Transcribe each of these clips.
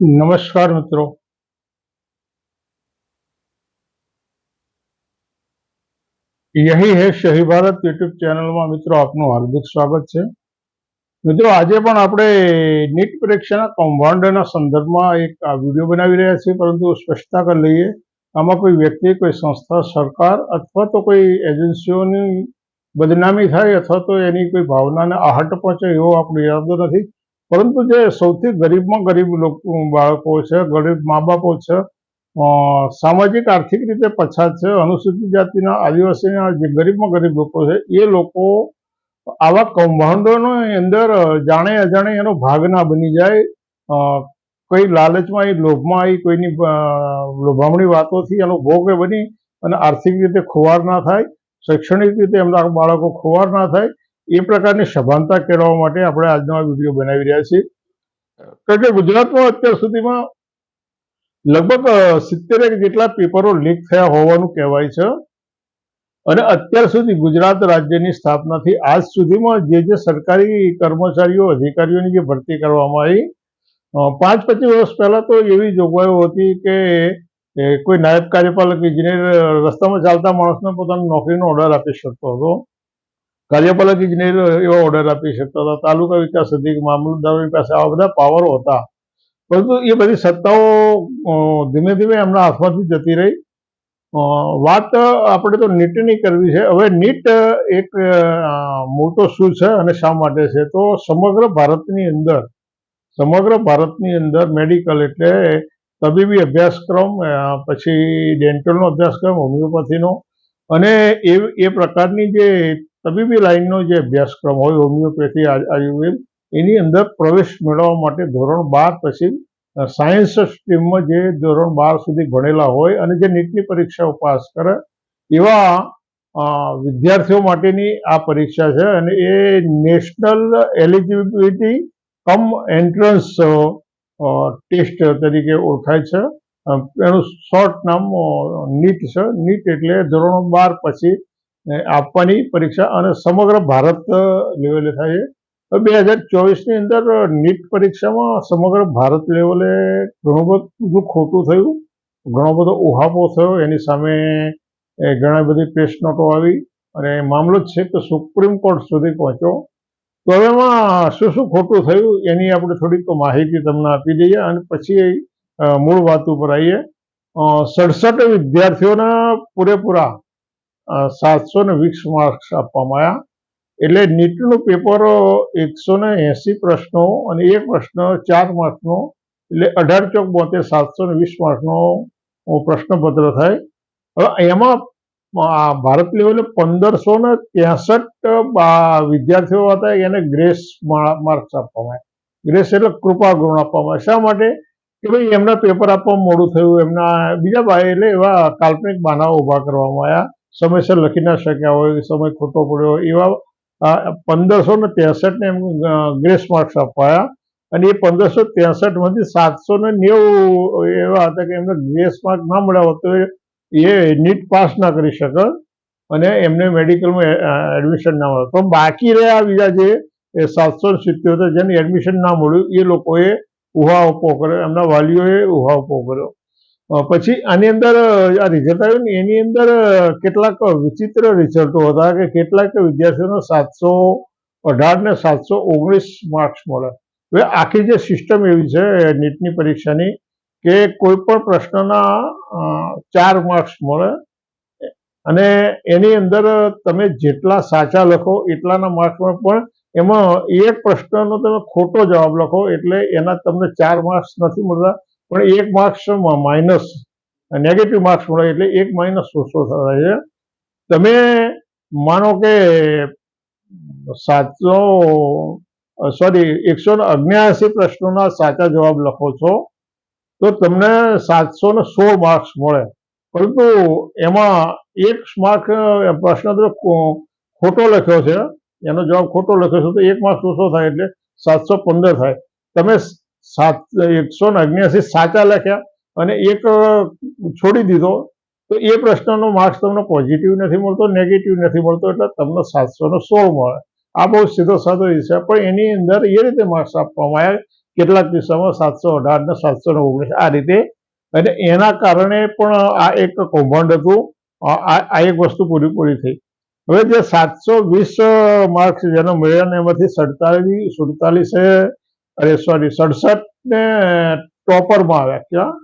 નમસ્કાર મિત્રો. યહી હે શહી ભારત યુટ્યુબ ચેનલમાં મિત્રો આપનું હાર્દિક સ્વાગત છે. મિત્રો આજે પણ આપણે નીટ પરીક્ષાના કૌભાંડના સંદર્ભમાં એક આ વીડિયો બનાવી રહ્યા છીએ, પરંતુ સ્પષ્ટતા કરી લઈએ. આમાં કોઈ વ્યક્તિ, કોઈ સંસ્થા, સરકાર અથવા તો કોઈ એજન્સીઓની બદનામી થાય અથવા તો એની કોઈ ભાવનાને આહટ પહોંચે એવો આપણો ઈરાદો નથી. પરંતુ જે સૌથી ગરીબમાં ગરીબ લોકો, બાળકો છે, ગરીબ મા બાપો છે સામાજિક, આર્થિક રીતે પછાત છે, અનુસૂચિત જાતિના આદિવાસીના જે ગરીબમાં ગરીબ લોકો છે, એ લોકો આવા કૌભાંડોની અંદર જાણે અજાણે એનો ભાગ ના બની જાય. કઈ લાલચમાં, એ લોભમાં આવી કોઈની લોભામણી વાતોથી એનો ભોગ બની અને આર્થિક રીતે ખુવાર ના થાય, શૈક્ષણિક રીતે એમના બાળકો ખુવાર ના થાય. એ પ્રકારની સભાનતા કેળવવા માટે આપણે આજનો આ વીડિયો બનાવી રહ્યા છીએ. કારણ કે ગુજરાતમાં અત્યાર સુધીમાં લગભગ સિત્તેર જેટલા પેપરો લીક થયા હોવાનું કહેવાય છે. અને અત્યાર સુધી ગુજરાત રાજ્યની સ્થાપનાથી આજ સુધીમાં જે જે સરકારી કર્મચારીઓ, અધિકારીઓની જે ભરતી કરવામાં આવી પાંચ પચીસ વર્ષ પહેલા તો એવી જોગવાઈઓ હતી કે કોઈ નાયબ કાર્યપાલક ઇજનેર રસ્તામાં ચાલતા માણસને પોતાની નોકરીનો ઓર્ડર આપી શકતો હતો. કાર્યપાલક ઇજનેર એવા ઓર્ડર આપી શકતા હતા. તાલુકા વિકાસ અધિક મામલતદારોની પાસે આવા બધા પાવરો હતા. પરંતુ એ બધી સત્તાઓ ધીમે ધીમે એમના હાથમાંથી જતી રહી. વાત આપણે તો નીટની કરવી છે. હવે નીટ એક મોટો શું છે અને શા માટે છે? તો સમગ્ર ભારતની અંદર, સમગ્ર ભારતની અંદર મેડિકલ એટલે તબીબી અભ્યાસક્રમ પછી ડેન્ટલનો અભ્યાસક્રમ હોમિયોપેથીનો અને એ એ પ્રકારની જે તબીબી લાઈનનો જે અભ્યાસક્રમ હોય, હોમિયોપેથી આયુર્વેદ, એની અંદર પ્રવેશ મેળવવા માટે ધોરણ બાર પછી સાયન્સ સ્ટ્રીમમાં જે ધોરણ બાર સુધી ભણેલા હોય અને જે નીટની પરીક્ષાઓ પાસ કરે, એવા વિદ્યાર્થીઓ માટેની આ પરીક્ષા છે અને એ national eligibility cum entrance test તરીકે ઓળખાય છે. એનું શોર્ટ નામ નીટ છે. નીટ એટલે ધોરણ બાર પછી આપવાની પરીક્ષા અને સમગ્ર ભારત લેવલે થાય છે. બે હજાર ચોવીસની અંદર નીટ પરીક્ષામાં સમગ્ર ભારત લેવલે ઘણું બધું ખોટું થયું. ઘણો બધો ઉહાપો થયો. એની સામે ઘણા બધી પ્રેસ નોટો આવી અને મામલો છે કે સુપ્રીમ કોર્ટ સુધી પહોંચ્યો. તો હવે એમાં શું શું ખોટું થયું એની આપણે થોડીક માહિતી તમને આપી દઈએ અને પછી મૂળ વાત ઉપર આવીએ. સડસઠ વિદ્યાર્થીઓના પૂરેપૂરા સાતસો ને વીસ માર્ક્સ આપવામાં આવ્યા એટલે નીટનું પેપર એકસો ને એસી પ્રશ્નો અને એક પ્રશ્ન ચાર માર્ક્સનો એટલે અઢાર ચોક બોતેર સાતસો ને વીસ માર્ક્સનો પ્રશ્નપત્ર થાય. હવે એમાં ભારત લેવલે પંદરસો ને ત્રેસઠ વિદ્યાર્થીઓ હતા એને ગ્રેસ માર્ક્સ આપવામાં આવ્યા ગ્રેસ એટલે કૃપા ગુણ આપવામાં આવ્યા શા માટે? કે ભાઈ એમના પેપર આપવામાં મોડું થયું. એમના, બીજા ભાઈ એટલે એવા કાલ્પનિક બાનાઓ ઊભા કરવામાં આવ્યા સમયસર લખી ના શક્યા હોય, સમય ખોટો પડ્યો હોય, એવા પંદરસો ને ત્રેસઠને એમ ગ્રેસ માર્ક્સ અપાયા. અને એ પંદરસો ત્રેસઠમાંથી સાતસો ને નેવું એવા હતા કે એમને ગ્રેસ માર્ક ના મળ્યા હોત તો એ નીટ પાસ ના કરી શકત અને એમને મેડિકલમાં એડમિશન ના મળે પણ બાકી રહ્યા બીજા જે સાતસો સિત્યોતેર જેને એડમિશન ના મળ્યું, એ લોકોએ ઉહાઉપો કર્યો, એમના વાલીઓએ ઉહાઉપો કર્યો. પછી આની અંદર આ રિઝલ્ટ આવ્યું ને, એની અંદર કેટલાક વિચિત્ર રિઝલ્ટો હતા કે કેટલાક વિદ્યાર્થીઓને સાતસો અઢાર ને સાતસો ઓગણીસ માર્ક્સ મળે. હવે આખી જે સિસ્ટમ એવી છે, નીટની પરીક્ષાની, કે કોઈ પણ પ્રશ્નના ચાર માર્ક્સ મળે. અને એની અંદર તમે જેટલા સાચા લખો, એટલાના માર્ક્સ મળે પણ એમાં એક પ્રશ્નનો તમે ખોટો જવાબ લખો, એટલે એના તમને ચાર માર્ક્સ નથી મળતા. પણ એક માર્ક્સ માઇનસ નેગેટિવ માર્ક્સ મળે એટલે એક માઇનસ ઓછો થાય છે. તમે માનો કે સાતસો સોરી એકસો ને અગ્યાસી પ્રશ્નોના સાચા જવાબ લખો છો, તો તમને સાતસો ને સોળ માર્ક્સ મળે. પરંતુ એમાં એક માર્ક પ્રશ્ન તો ખોટો લખ્યો છે. એનો જવાબ ખોટો લખ્યો છે તો એક માર્ક્સ ઓછો થાય એટલે સાતસો પંદર થાય. તમે સાત, એકસો ને અગ્યાસી સાચા લખ્યા અને એક છોડી દીધો, તો એ પ્રશ્નનો માર્ક્સ તમને પોઝિટિવ નથી મળતો નેગેટિવ નથી મળતો, એટલે તમને સાતસો ને સોળ મળે. આ બહુ સીધો સાધો હિસાબ પણ એની અંદર એ રીતે માર્ક્સ આપવામાં આવ્યા, કેટલાક કિસ્સામાં સાતસો અઢાર ને સાતસો ને ઓગણીસ આ રીતે, અને એના કારણે પણ આ એક કૌભાંડ હતું આ એક વસ્તુ પૂરીપૂરી પૂરી થઈ. હવે જે સાતસો વીસ માર્ક્સ જેને મળ્યા ને એમાંથી સડતાલીસ સુડતાલીસે અરે સોરી સડસઠ ને ટોપરમાં આવ્યા ક્યાં?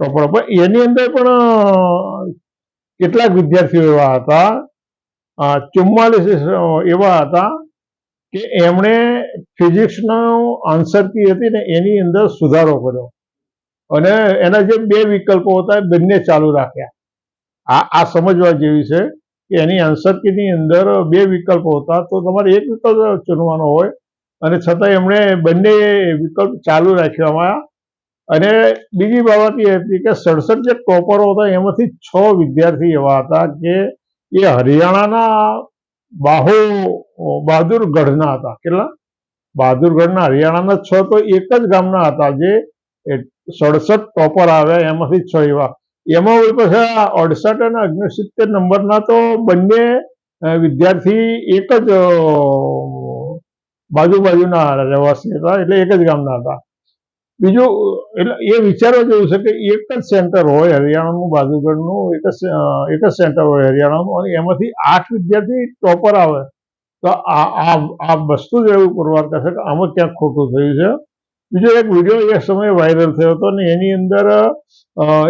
ટોપર પણ એની અંદર પણ કેટલાક વિદ્યાર્થીઓ એવા હતા. ચુમ્માલીસ એવા હતા કે એમણે ફિઝિક્સનો આન્સર કી હતી ને એની અંદર સુધારો કર્યો. અને એના જે બે વિકલ્પો હતા એ બંને ચાલુ રાખ્યા. આ આ સમજવા જેવી છે કે એની આન્સર કીની અંદર બે વિકલ્પો હતા. તો તમારે એક વિકલ્પ ચૂનવાનો હોય અને છતાં એમણે બંને વિકલ્પ ચાલુ રાખ્યામાં. અને બીજી બાબત એ હતી કે સડસઠ જે ટોપરો હતા, એમાંથી છ વિદ્યાર્થી એવા હતા કે એ હરિયાણાના બાહુ, બહાદુરગઢના હતા. કેટલા? બહાદુરગઢના, હરિયાણાના છ તો એક જ ગામના હતા જે સડસઠ ટોપર આવ્યા એમાંથી છ એવા. એમાં હોય પછી અડસઠ અને ઓગણસિત્તેર નંબરના તો બંને વિદ્યાર્થી એક જ બાજુ બાજુના રહેવાસી હતા, એટલે એક જ ગામના હતા. બીજું, એટલે એ વિચારવા જેવું છે કે એક જ સેન્ટર હોય હરિયાણાનું, બાજુગઢનું, એક જ એક જ સેન્ટર હોય હરિયાણાનું, અને એમાંથી આઠ વિદ્યાર્થી ટોપર આવે, તો આ આ વસ્તુ જ એવું પુરવાર કરશે કે આમાં ક્યાંક ખોટું થયું છે. બીજો એક વીડિયો એ સમયે વાયરલ થયો હતો, ને એની અંદર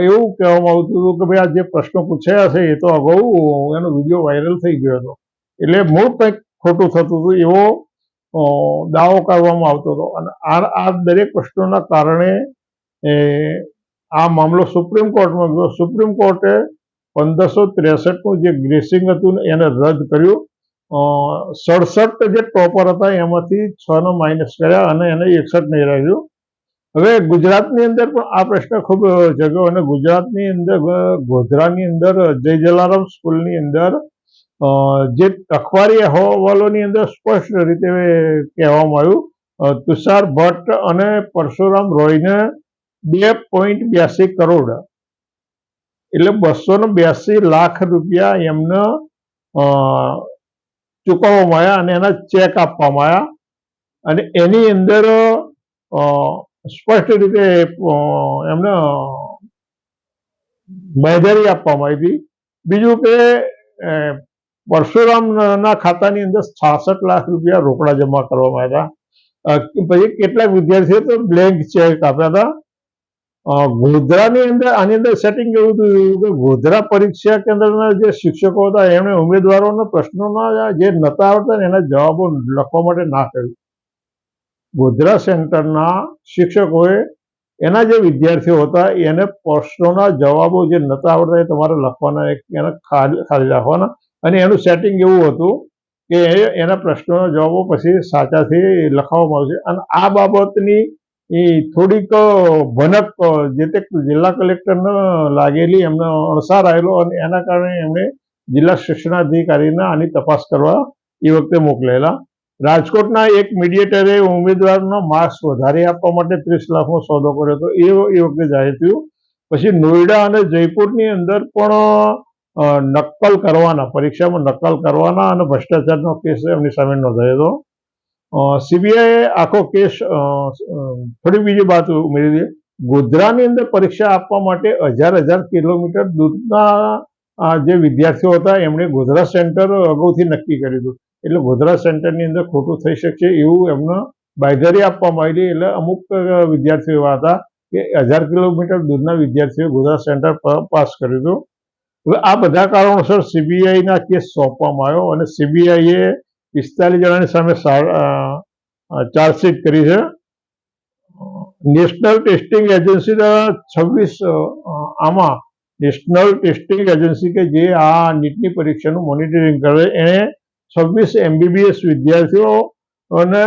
એવું કહેવામાં આવતું હતું કે ભાઈ આ જે પ્રશ્નો પૂછાયા છે એ તો અગાઉ એનો વીડિયો વાયરલ થઈ ગયો હતો. એટલે મૂળ કંઈક ખોટું થતું હતું, એવો દાવો કરવામાં આવતો હતો. અને આ દરેક પ્રશ્નોના કારણે આ મામલો સુપ્રીમ કોર્ટમાં ગયો. સુપ્રીમ કોર્ટે પંદરસો ત્રેસઠનું જે ગ્રેસિંગ હતું, એને રદ કર્યું. સડસઠ જે ટોપર હતા, એમાંથી છ નો માઇનસ કર્યા અને એને એકસઠ નહીં રહ્યું હવે ગુજરાતની અંદર પણ આ પ્રશ્ન ખૂબ જગ્યો. અને ગુજરાતની અંદર, ગોધરાની અંદર જય જલારામ સ્કૂલની અંદર જે અખબારી અહેવાલોની અંદર સ્પષ્ટ રીતે કહેવામાં આવ્યું તુષાર ભટ્ટ અને પરશુરામ રોયને બે પોઈન્ટ બ્યાસી કરોડ, એટલે બસો ને બ્યાસી લાખ રૂપિયા એમને ચૂકવવામાં આવ્યા અને એના ચેક આપવામાં આવ્યા. અને એની અંદર સ્પષ્ટ રીતે એમને બાંયધરી આપવામાં આવી હતી. બીજું કે પરશુરામના ખાતાની અંદર છાસઠ લાખ રૂપિયા રોકડા જમા કરવામાં હતા. પછી કેટલાક વિદ્યાર્થીઓ તો બ્લેન્ક ચેક આપ્યા હતા. ગોધરાની અંદર, આની અંદર સેટિંગ એવું થયું કે ગોધરા પરીક્ષા કેન્દ્રના જે શિક્ષકો હતા, એમણે ઉમેદવારોના પ્રશ્નોના જે નતા આવડતા ને એના જવાબો લખવા માટે ના કહ્યું ગોધરા સેન્ટરના શિક્ષકોએ એના જે વિદ્યાર્થીઓ હતા, એને પ્રશ્નોના જવાબો જે નતા આવડતા એ તમારે લખવાના એને ખાલી રાખવાના. અને એનું સેટિંગ એવું હતું કે એના પ્રશ્નોના જવાબો પછી સાચાથી લખાવવામાં આવશે. અને આ બાબતની એ થોડીક ભનક જે તે જિલ્લા કલેક્ટરને લાગેલી, એમને અણસાર આવેલો અને એના કારણે એમણે જિલ્લા શિક્ષણાધિકારીને આની તપાસ કરવા એ વખતે મોકલેલા. રાજકોટના એક મીડિયેટરે ઉમેદવારનો માર્ક્સ વધારે આપવા માટે ત્રીસ લાખનો સોદો કર્યો હતો. એ એ વખતે જાહેર થયું. પછી નોઈડા અને જયપુરની અંદર પણ નકલ કરવાના, પરીક્ષામાં નકલ કરવાના અને ભ્રષ્ટાચારનો કેસ એમની સામે નોંધાયો હતો સીબીઆઈએ આખો કેસ થોડી બીજી વાત ઉમેરી દે ગોધરાની અંદર પરીક્ષા આપવા માટે હજાર હજાર કિલોમીટર દૂરના જે વિદ્યાર્થીઓ હતા, એમણે ગોધરા સેન્ટર અગાઉથી નક્કી કર્યું હતું. એટલે ગોધરા સેન્ટરની અંદર ખોટું થઈ શકશે એવું એમને બાયધારી આપવામાં આવેલી. એટલે અમુક વિદ્યાર્થીઓ એવા હતા કે હજાર કિલોમીટર દૂરના વિદ્યાર્થીઓ ગોધરા સેન્ટર પાસ કર્યું હતું. હવે આ બધા કારણોસર સીબીઆઈના કેસ સોંપવામાં આવ્યો અને સીબીઆઈએ પિસ્તાલીસ જણાની સામે ચાર્જશીટ કરી છે. નેશનલ ટેસ્ટિંગ એજન્સી છવ્વીસ આમાં નેશનલ ટેસ્ટિંગ એજન્સી કે જે આ નીટની પરીક્ષાનું મોનિટરિંગ કરે, એણે છવ્વીસ એમબીબીએસ વિદ્યાર્થીઓ અને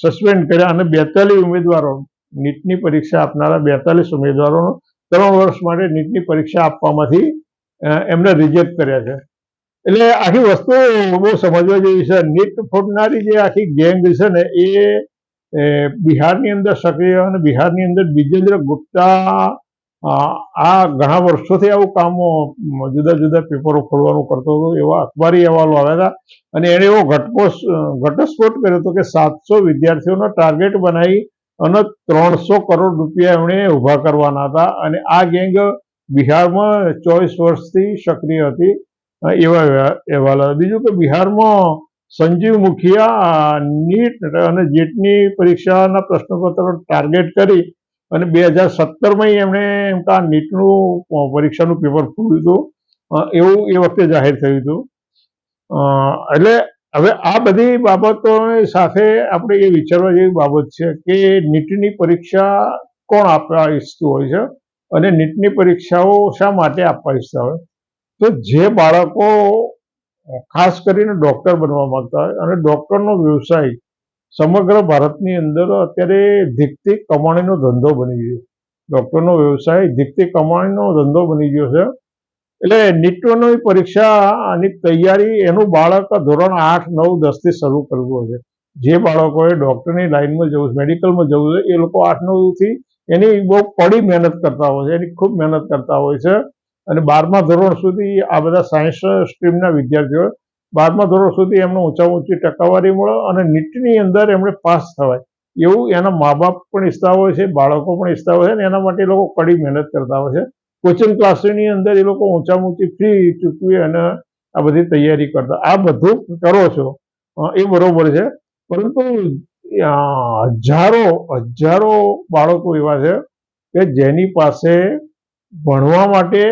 સસ્પેન્ડ કર્યા અને બેતાલીસ ઉમેદવારો, નીટની પરીક્ષા આપનારા બેતાલીસ ઉમેદવારોનો ત્રણ વર્ષ માટે નીટની પરીક્ષા આપવામાંથી એમને રિજેક્ટ કર્યા છે. એટલે આખી વસ્તુ બહુ સમજવા જેવી છે. નીટ ફોડનારી જે આખી ગેંગ છે ને, એ બિહારની અંદર સક્રિય અને બિહારની અંદર વિજેન્દ્ર ગુપ્તા આ ઘણા વર્ષોથી આવું કામ જુદા જુદા પેપરો ખોલવાનું કરતો હતો, એવા અખબારી અહેવાલો આવ્યા હતા. અને એણે એવો ઘટકો, ઘટસ્ફોટ કર્યો હતો કે સાતસો વિદ્યાર્થીઓનો ટાર્ગેટ બનાવી અને ત્રણસો કરોડ રૂપિયા એમણે ઊભા કરવાના હતા. અને આ ગેંગ બિહારમાં ચોવીસ વર્ષથી સક્રિય હતી. એવા અહેવાલ બીજું કે બિહારમાં સંજીવ મુખિયા નીટ અને જેટની પરીક્ષાના પ્રશ્નપત્રો ટાર્ગેટ કરી અને બે હજાર સત્તરમાં એમણે એમ કે આ નીટનું પરીક્ષાનું પેપર ખોલ્યું હતું. એવું એ વખતે જાહેર થયું હતું. એટલે હવે આ બધી બાબતોની સાથે આપણે એ વિચારવા જેવી બાબત છે કે નીટની પરીક્ષા કોણ આપવા ઈચ્છતું હોય છે? અને નીટની પરીક્ષાઓ શા માટે આપવા ઈચ્છતા હોય તો જે બાળકો ખાસ કરીને ડૉક્ટર બનવા માંગતા હોય અને ડૉક્ટરનો વ્યવસાય સમગ્ર ભારતની અંદર અત્યારે ધીકતી કમાણીનો ધંધો બની ગયો ડૉક્ટરનો વ્યવસાય ધીકતી કમાણીનો ધંધો બની ગયો છે. એટલે નીટોની પરીક્ષાની તૈયારી એનું બાળક ધોરણ આઠ, નવ, દસથી શરૂ કરવું છે. જે બાળકોએ ડૉક્ટરની લાઈનમાં જવું છે, મેડિકલમાં જવું છે, એ લોકો આઠ, નવથી એની બહુ કડી મહેનત કરતા હોય છે, એની ખૂબ મહેનત કરતા હોય છે. અને બારમા ધોરણ સુધી આ બધા સાયન્સ સ્ટ્રીમના વિદ્યાર્થીઓ બારમા ધોરણ સુધી એમને ઊંચામાં ઊંચી ટકાવારી મળે અને નીટની અંદર એમણે પાસ થવાય. એવું એના મા બાપ પણ ઈચ્છતા હોય છે, બાળકો પણ ઈચ્છતા હોય છે અને એના માટે એ લોકો કડી મહેનત કરતા હોય છે. કોચિંગ ક્લાસની અંદર એ લોકો ઊંચામાં ઊંચી ફી ચૂકવી અને આ બધી તૈયારી કરતા. આ બધું કરો છો એ બરોબર છે. પરંતુ હજારો હજારો બાળકો એવા છે કે જેની પાસે ભણવા માટે,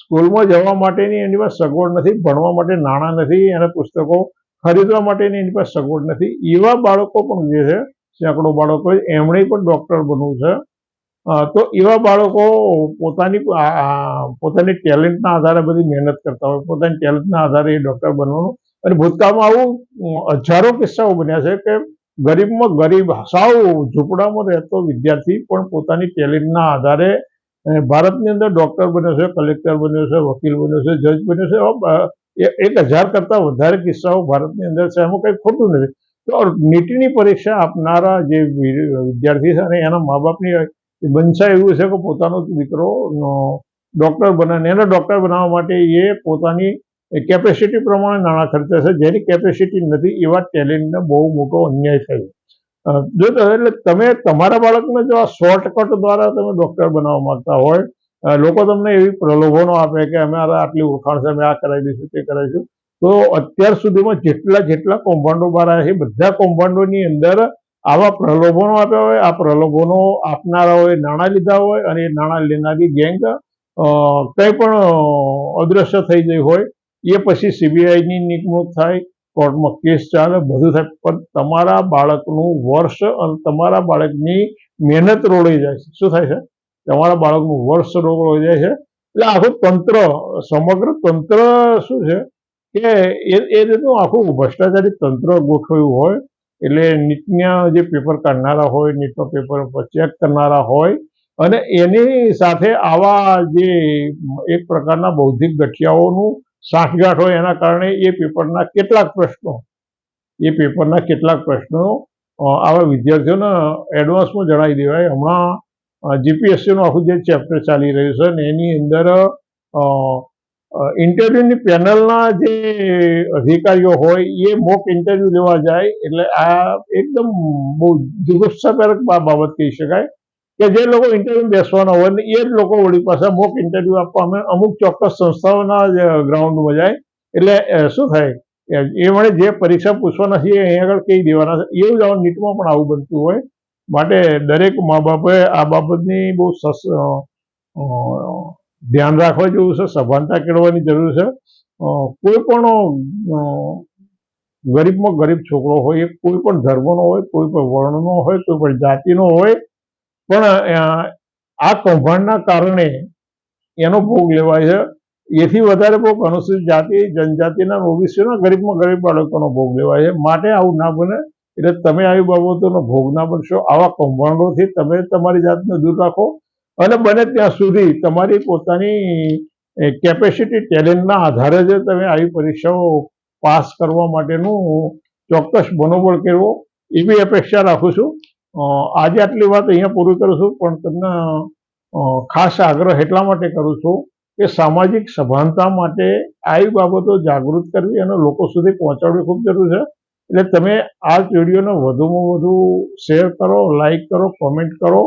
સ્કૂલમાં જવા માટેની એની પાસે સગવડ નથી, ભણવા માટે નાણાં નથી, એના પુસ્તકો ખરીદવા માટેની એની પાસે સગવડ નથી. એવા બાળકો પણ જે છે, સેંકડો બાળકો એમણે પણ ડૉક્ટર બનવું છે. તો એવા બાળકો પોતાની પોતાની ટેલેન્ટના આધારે બધી મહેનત કરતા હોય, પોતાની ટેલેન્ટના આધારે એ ડૉક્ટર બનવાનું. અને ભૂતકાળમાં આવું હજારો કિસ્સાઓ બન્યા છે કે ગરીબમાં ગરીબ સાવ ઝૂંપડામાં રહેતો વિદ્યાર્થી પણ પોતાની ટેલેન્ટના આધારે ભારતની અંદર ડૉક્ટર બન્યો છે, કલેક્ટર બન્યો છે, વકીલ બન્યો છે, જજ બન્યો છે એક હજાર કરતાં વધારે કિસ્સાઓ ભારતની અંદર છે, એમાં કંઈ ખોટું નથી. તો નીટની પરીક્ષા આપનારા જે વિદ્યાર્થી છે અને એના મા બાપની મંશા એવું છે કે પોતાનો દીકરો ડૉક્ટર બને એને ડૉક્ટર બનાવવા માટે એ પોતાની કેપેસિટી પ્રમાણે નાણાં ખર્ચે છે. જેની કેપેસિટી નથી, એવા ટેલેન્ટને બહુ મોટો અન્યાય થયો. જો એટલે તમે તમારા બાળકને જો આ શોર્ટકટ દ્વારા તમે ડૉક્ટર બનાવવા માંગતા હોય લોકો તમને એવી પ્રલોભનો આપે કે અમે આટલી ઓળખાણ છે, અમે આ કરાવી દઈશું, તે કરાવીશું તો અત્યાર સુધીમાં જેટલા જેટલા કૌભાંડો બહાર છે બધા કૌભાંડોની અંદર આવા પ્રલોભનો આપ્યા હોય, આ પ્રલોભનો આપનારાઓએ નાણાં લીધા હોય અને એ નાણાં લેનારી ગેંગ કંઈ પણ અદ્રશ્ય થઈ ગઈ હોય એ પછી સીબીઆઈની નિમણૂક થાય, કોર્ટમાં કેસ ચાલે, બધું થાય. પણ તમારા બાળકનું વર્ષ અને તમારા બાળકની મહેનત રોળાઈ જાય છે. શું થાય છે? તમારા બાળકનું વર્ષ રોળાઈ જાય છે. એટલે આખું તંત્ર, સમગ્ર તંત્ર શું છે કે એ એ રીતનું આખું ભ્રષ્ટાચારી તંત્ર ગોઠવ્યું હોય. એટલે નીટના જે પેપર કાઢનારા હોય, નીટનો પેપર ચેક કરનારા હોય. અને એની સાથે આવા જે એક પ્રકારના બૌદ્ધિક ગઠિયાઓનું સાંઠગાંઠ હોય એના કારણે એ પેપરના કેટલાક પ્રશ્નો, એ પેપરના કેટલાક પ્રશ્નો આવા વિદ્યાર્થીઓને એડવાન્સમાં જણાવી દેવાય. હમણાં જીપીએસસીનું આખું જે ચેપ્ટર ચાલી રહ્યું છે ને એની અંદર ઇન્ટરવ્યુની પેનલના જે અધિકારીઓ હોય એ મોક ઇન્ટરવ્યુ લેવા જાય. એટલે આ એકદમ બહુ બા- બાબત કહી શકાય. કે જે લોકો ઇન્ટરવ્યુ બેસવાના હોય ને, એ જ લોકો વળી પાસે મોક ઇન્ટરવ્યુ આપવા અમે અમુક ચોક્કસ સંસ્થાઓના ગ્રાઉન્ડમાં જાય. એટલે શું થાય એ- વડે જે પરીક્ષા પૂછવાના છે અહીં આગળ કહી દેવાના છે. એવું જ આવું નીટમાં પણ આવું બનતું હોય. માટે દરેક મા બાપે આ બાબતની બહુ સસ ધ્યાન રાખવા જેવું છે, સભાનતા કેળવવાની જરૂર છે. કોઈ પણ ગરીબમાં ગરીબ છોકરો હોય, કોઈ પણ ધર્મનો હોય, કોઈ પણ વર્ણનો હોય, કોઈ પણ જાતિનો હોય પણ આ કૌભાંડના કારણે એનો ભોગ લેવાય છે. એથી વધારે ભોગ અનુસૂચિત જાતિ, જનજાતિના ઓબીસીના ગરીબમાં ગરીબ બાળકોનો ભોગ લેવાય છે. માટે આવું ના બને, એટલે તમે આવી બાબતોનો ભોગ ના બનશો. આવા કૌભાંડોથી તમે તમારી જાતને દૂર રાખો. અને બને ત્યાં સુધી તમારી પોતાની કેપેસિટી ટેલેન્ટના આધારે જ તમે આવી પરીક્ષાઓ પાસ કરવા માટેનું ચોક્કસ મનોબળ કેળવો. એવી અપેક્ષા રાખું છું. આજે આટલી વાત અહીંયા પૂરી કરું છું, પણ તમને ખાસ આગ્રહ એટલા માટે કરું છું કે સામાજિક સભાનતા માટે આવી બાબતો જાગૃત કરવી અને લોકો સુધી પહોંચાડવી ખૂબ જરૂર છે. એટલે તમે આ વિડીયોને વધુમાં વધુ શેર કરો, લાઈક કરો, કોમેન્ટ કરો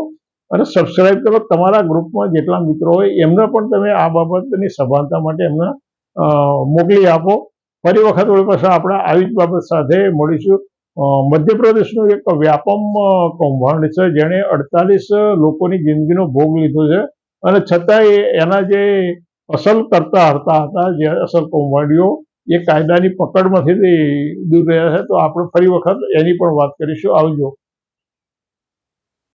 અને સબસ્ક્રાઇબ કરો તમારા ગ્રુપમાં જેટલા મિત્રો હોય એમને પણ તમે આ બાબતની સભાનતા માટે એમને મોકલી આપો. ફરી વખત વળી પાછા આપણે આવી જ બાબત સાથે મળીશું. મધ્યપ્રદેશનું એક વ્યાપમ કૌભાંડ છે જેણે અડતાલીસ લોકોની જિંદગીનો ભોગ લીધો છે. અને છતાંય એના જે અસલ કરતા હરતા હતા, જે અસલ કૌભાંડીઓ, એ કાયદાની પકડમાંથી દૂર રહ્યા છે. તો આપણે ફરી વખત એની પણ વાત કરીશું. આવજો.